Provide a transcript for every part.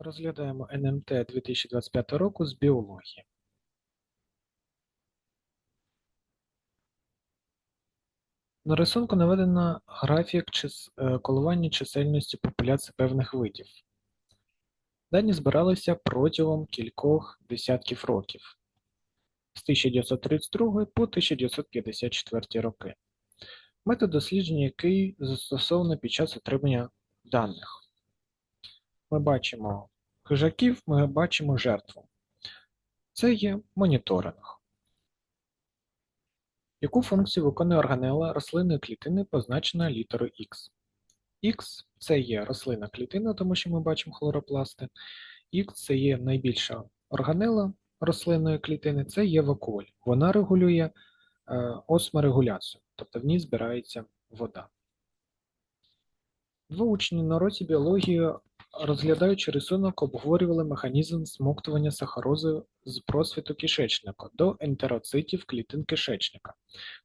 Розглядаємо НМТ 2025 року з біології. На рисунку наведено графік чис- е, коливання чисельності популяції певних видів. Дані збиралися протягом кількох десятків років з 1932 по 1954 роки. Метод дослідження, який застосовано під час отримання даних. Ми бачимо хижаків, ми бачимо жертву. Це є моніторинг. Яку функцію виконує органела рослинної клітини, позначена літерою X? X – це є рослинна клітина, тому що ми бачимо хлоропласти. X – це є найбільша органела рослинної клітини, це є вакуоль. Вона регулює е, осморегуляцію, тобто в ній збирається вода. Два на році біології, розглядаючи рисунок, обговорювали механізм смоктування сахарози з просвіту кишечника до ентероцитів клітин кишечника.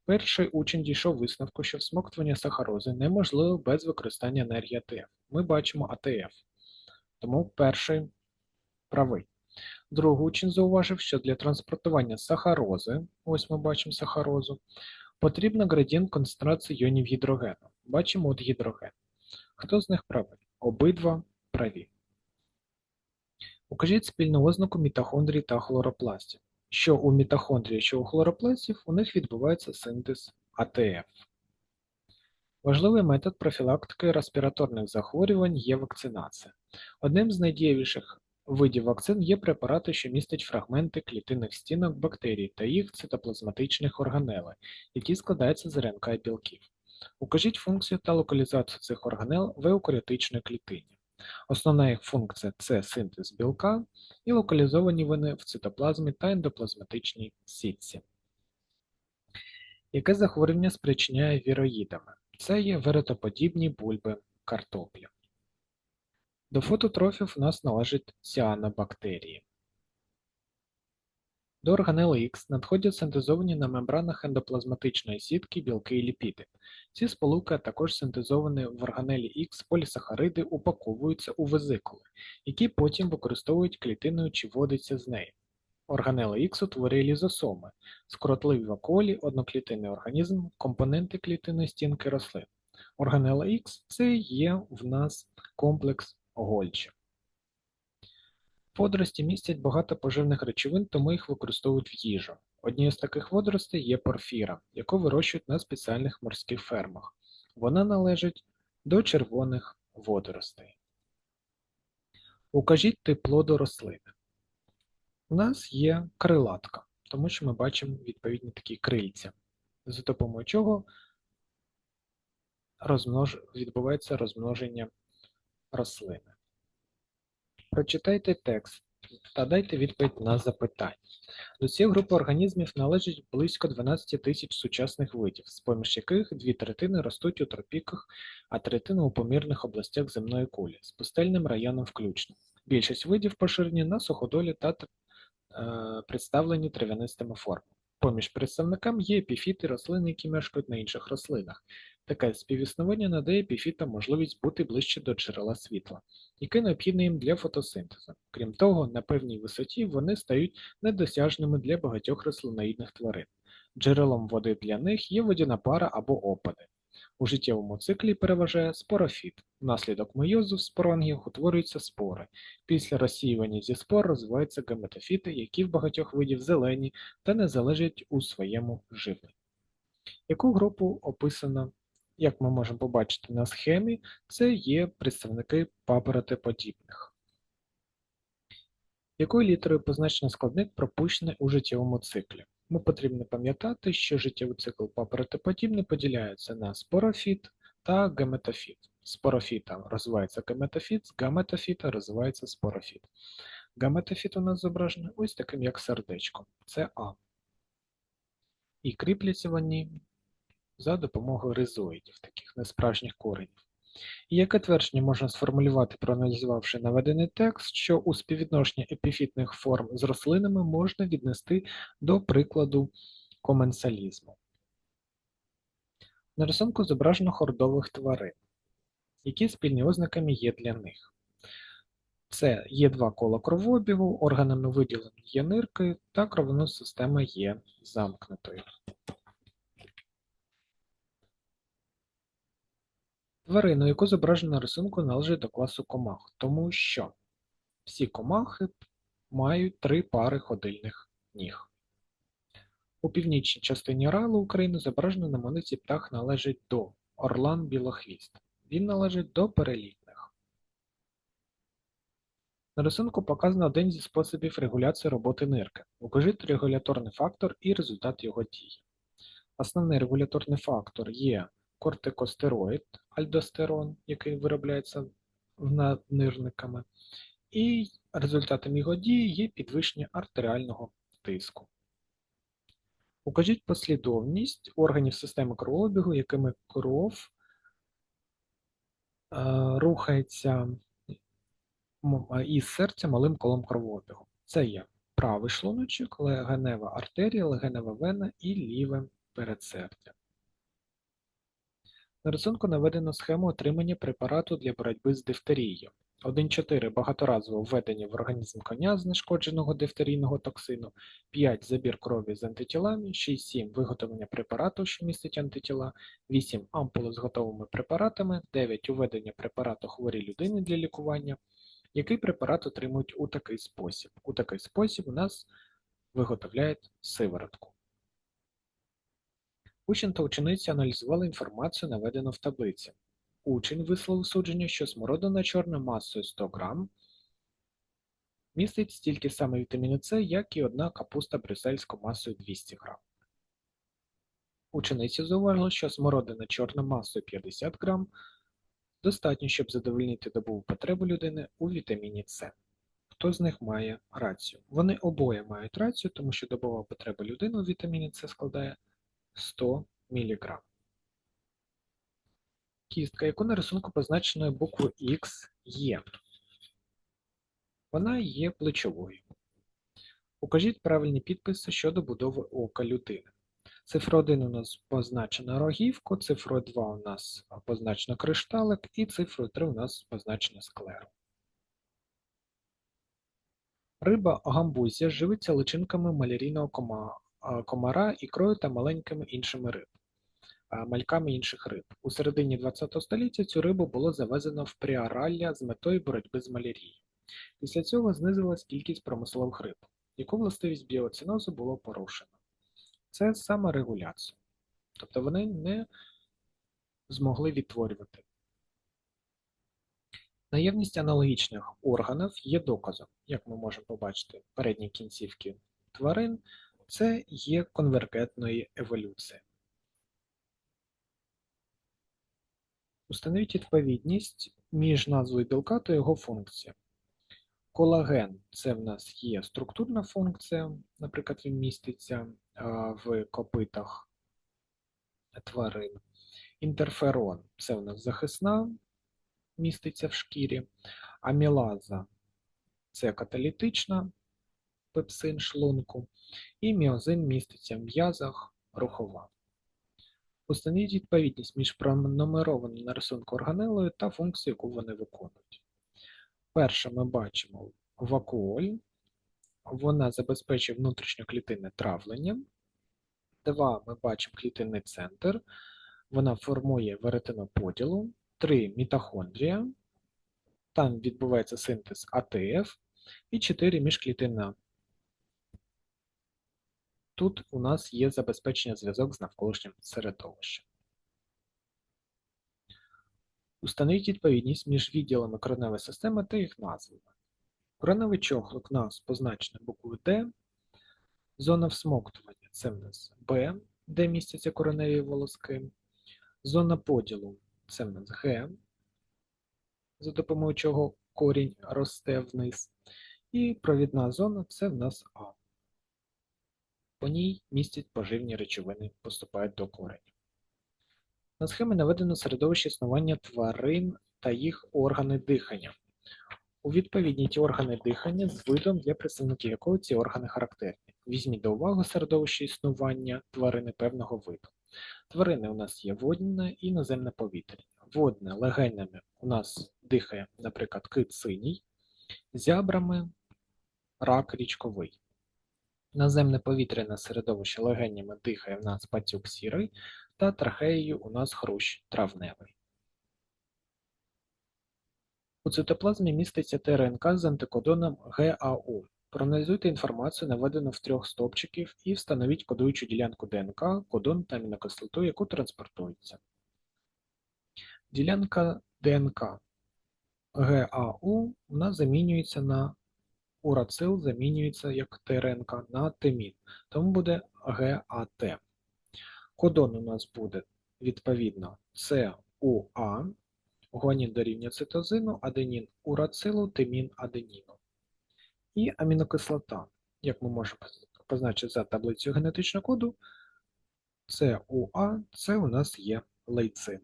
Перший учень дійшов висновку, що всмоктування сахарози неможливо без використання енергії АТФ. Ми бачимо АТФ, тому перший правий. Другий учень зауважив, що для транспортування сахарози, ось ми бачимо сахарозу, потрібно градієнт концентрації іонів гідрогену. Бачимо от гідроген. Хто з них правий? Обидва праві. Укажіть спільну ознаку мітохондрій та хлоропластів. Що у мітохондрії, що у хлоропластів, у них відбувається синтез АТФ. Важливий метод профілактики респіраторних захворювань є вакцинація. Одним з найдієвіших видів вакцин є препарати, що містять фрагменти клітинних стінок бактерій та їх цитоплазматичних органелей, які складаються з РНК і білків. Укажіть функцію та локалізацію цих органел в еукаріотичній клітині. Основна їх функція це синтез білка, і локалізовані вони в цитоплазмі та ендоплазматичній сітці. Яке захворювання спричиняє віроїдами? Це є веретоподібні бульби картоплі. До фототрофів у нас належать ціанобактерії. До органели Х надходять синтезовані на мембранах ендоплазматичної сітки білки і ліпіди. Ці сполуки, також синтезовані в органелі Х полісахариди упаковуються у везикули, які потім використовують клітиною чи вводиться з нею. Органела Х утворює лізосоми, скоротливі вакуолі, одноклітинний організм, компоненти клітинної стінки рослин. Органела Х – це є в нас комплекс Гольчі. Водорості містять багато поживних речовин, тому їх використовують в їжу. Однією з таких водоростей є порфіра, яку вирощують на спеціальних морських фермах. Вона належить до червоних водоростей. Укажіть тип плоду рослини. У нас є крилатка, тому що ми бачимо відповідні такі крильця, за допомогою чого розмнож... відбувається розмноження рослини. Прочитайте текст та дайте відповідь на запитання. До цієї групи організмів належить близько 12 тисяч сучасних видів, з поміж яких дві третини ростуть у тропіках, а третина у помірних областях земної кулі, з пустельним районом включно. Більшість видів поширені на суходолі та е, представлені трав'янистими формами. Поміж представниками є епіфіти рослин, які мешкають на інших рослинах. Таке співіснування надає епіфітам можливість бути ближче до джерела світла, яке необхідне їм для фотосинтезу. Крім того, на певній висоті вони стають недосяжними для багатьох рослиноїдних тварин. Джерелом води для них є водяна пара або опади. У життєвому циклі переважає спорофіт. Внаслідок мейозу в споронгів утворюються спори. Після розсіювання зі спор розвиваються гаметофіти, які в багатьох видів зелені та не залежать у своєму живленні. Яку групу описано, як ми можемо побачити на схемі, це є представники папоротеподібних. Якою літерою позначено складник пропущений у життєвому циклі? Ми потрібно пам'ятати, що життєвий цикл папоротеподібний поділяється на спорофіт та геметофіт. Спорофіта розвивається геметофіт, з гаметофіта розвивається спорофіт. Гаметофіт у нас зображений ось таким, як сердечко. Це А. І кріпляться вони за допомогою ризоїдів, таких несправжніх коренів. І яке твердження можна сформулювати, проаналізувавши наведений текст, що у співвідношенні епіфітних форм з рослинами можна віднести до прикладу коменсалізму. На рисунку зображено хордових тварин. Які спільні ознаками є для них? Це є два кола кровообігу, органами виділені є нирки, та кровяна система є замкнутою. Тварину, яку зображено на рисунку, належить до класу комах, тому що всі комахи мають три пари ходильних ніг. У північній частині Райлу України зображено на мониці птах належить до орлан білохвіст. Він належить до перелітних. На рисунку показано один зі способів регуляції роботи нирки. Укажіть регуляторний фактор і результат його дії. Основний регуляторний фактор є кортикостероїд, альдостерон, який виробляється наднирниками, і результатом його дії є підвищення артеріального тиску. Укажіть послідовність органів системи кровообігу, якими кров е, рухається із серця малим колом кровообігу. Це є правий шлуночок, легенева артерія, легенева вена і ліве передсердя. На рисунку наведено схему отримання препарату для боротьби з дифтерією. 1,4 багаторазове введення в організм коня знешкодженого дифтерійного токсину, 5 забір крові з антитілами, 6-7 виготовлення препарату, що містить антитіла, 8 ампули з готовими препаратами, 9 уведення препарату хворій людини для лікування. Який препарат отримують у такий спосіб? У такий спосіб у нас виготовляють сиворотку. Учень та учениця аналізували інформацію, наведену в таблиці. Учень висловив судження, що смородина чорна масою 100 г містить стільки саме вітаміну С, як і одна капуста брюссельською масою 200 г. Учениця зауважила, що смородина чорна масою 50 г достатньо, щоб задовольнити добову потребу людини у вітаміні С. Хто з них має рацію? Вони обоє мають рацію, тому що добова потреба людини у вітаміні С складає 100 мг. Кістка, яку на рисунку позначено буквою Х є. Вона є плечовою. Укажіть правильні підписи щодо будови ока людини. Цифра 1 у нас позначена рогівку, цифрою 2 у нас позначено кришталик, і цифрою 3 у нас позначено склеру. Риба гамбузія живиться личинками малярійного комара, ікрою та маленькими іншими риб мальками інших риб. У середині ХХ століття цю рибу було завезено в Пріаралля з метою боротьби з малярією. Після цього знизилась кількість промислових риб, яку властивість біоцинозу було порушено. Це саморегуляція. Тобто вони не змогли відтворювати. Наявність аналогічних органів є доказом, як ми можемо побачити, передні кінцівки тварин це є конвергентної еволюції. Установіть відповідність між назвою білка та його функцією. Колаген це в нас є структурна функція, наприклад, він міститься в копитах тварин. Інтерферон це в нас захисна, міститься в шкірі, амілаза це каталітична пепсин шлунку, і міозин міститься в м'язах рухова. Установіть відповідність між пронумерованою на рисунку органелою та функцією, яку вони виконують. Перше, ми бачимо вакуоль, вона забезпечує внутрішньоклітинне травлення. Два, ми бачимо клітинний центр, вона формує веретеноподілу. Три мітохондрія, там відбувається синтез АТФ. І 4 міжклітинна Тут у нас є забезпечення зв'язок з навколишнім середовищем. Установіть відповідність між відділами кореневої системи та їх назвами. Кореневий чохлик у нас позначений буквою Д, зона всмоктування це в нас Б, де містяться кореневі волоски, зона поділу це в нас Г, за допомогою чого корінь росте вниз, і провідна зона це в нас А. По ній містять поживні речовини, поступають до коренів. На схемі наведено середовище існування тварин та їх органи дихання. У відповідні ті органи дихання з видом, для представників якого ці органи характерні. Візьміть до уваги середовище існування тварини певного виду. Тварини у нас є водне і наземне повітря. Водне легенями у нас дихає, наприклад, кит синій, Зябрами рак річковий. Наземне повітряне середовище легенями дихає в нас пацюк сірий та трахеєю у нас хрущ травневий. У цитоплазмі міститься ТРНК з антикодоном ГАУ. Проаналізуйте інформацію, наведену в трьох стовпчиків, і встановіть кодуючу ділянку ДНК, кодон та амінокислоту, яку транспортується. Ділянка ДНК ГАУ у нас замінюється на урацил, замінюється як ТРНК на тимін, тому буде ГАТ. Кодон у нас буде відповідно ЦУА, гуанін дорівнює цитозину, аденін урацилу, тимін аденіну. І амінокислота, як ми можемо позначити за таблицею генетичного коду, ЦУА це у нас є лейцин.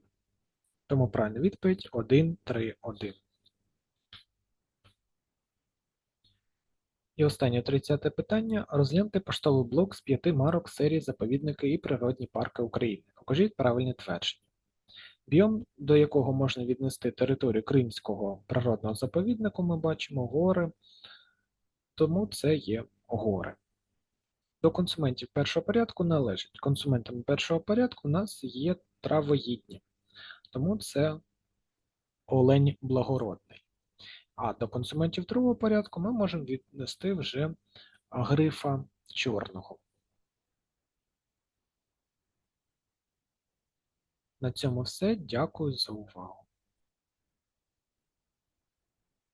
Тому правильна відповідь 1, 3, 1. І останнє 30 питання. Розгляньте поштовий блок з п'яти марок серії Заповідники і природні парки України. Покажіть правильне твердження. Біом, до якого можна віднести територію Кримського природного заповіднику, ми бачимо гори, тому це є гори. До консументів першого порядку належить. Консументами першого порядку у нас є травоїдні, тому це олень благородний. А до консументів другого порядку ми можемо віднести вже грифа чорного. На цьому все. Дякую за увагу.